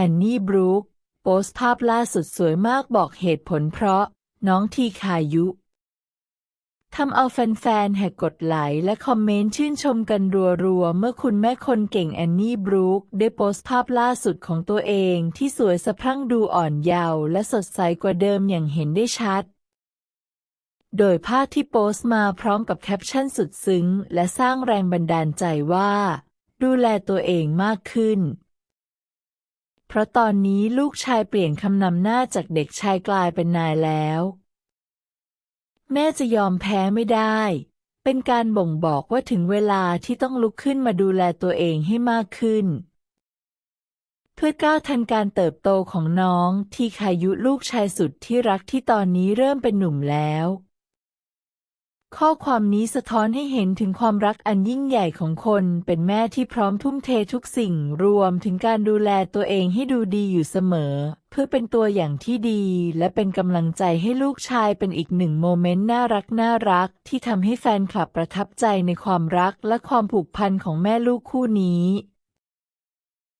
อนนี่บรูคโพสต์ภาพล่าสุดสวยมากบอกเหตุผลเพราะน้องทีคายุทำเอาแฟนๆแหกกดไลค์และคอมเมนต์ชื่นชมกันรัวๆ เมื่อคุณแม่คนเก่งแอนนี่บรูคได้โพสต์ภาพล่าสุดของตัวเองที่สวยสะพรั่งดูอ่อนเยาว์และสดใสกว่าเดิมอย่างเห็นได้ชัด โดยภาพที่โพสต์มาพร้อมกับแคปชั่นสุดซึ้ง และสร้างแรงบันดาลใจว่า ดูแลตัวเองมากขึ้น เพราะตอนนี้ลูกชายเปลี่ยนคำนำหน้าจากเด็กชายกลายเป็นนายแล้ว แม่จะยอมแพ้ไม่ได้ เป็นการบ่งบอกว่าถึงเวลาที่ต้องลุกขึ้นมาดูแลตัวเองให้มากขึ้น เพื่อก้าวทันการเติบโตของน้องที่ขายุลูกชายสุดที่รักที่ตอนนี้เริ่มเป็นหนุ่มแล้ว ข้อความนี้สะท้อนให้เห็นถึงความรักอันยิ่งใหญ่ของคนเป็นแม่ที่พร้อมทุ่มเททุกสิ่งรวมถึงการดูแลตัวเองให้ดูดีอยู่เสมอ เพื่อเป็นตัวอย่างที่ดี และเป็นกำลังใจให้ลูกชายเป็นอีกหนึ่งโมเมนต์น่ารักน่ารัก ที่ทำให้แฟนคลับประทับใจในความรักและความผูกพันของแม่ลูกคู่นี้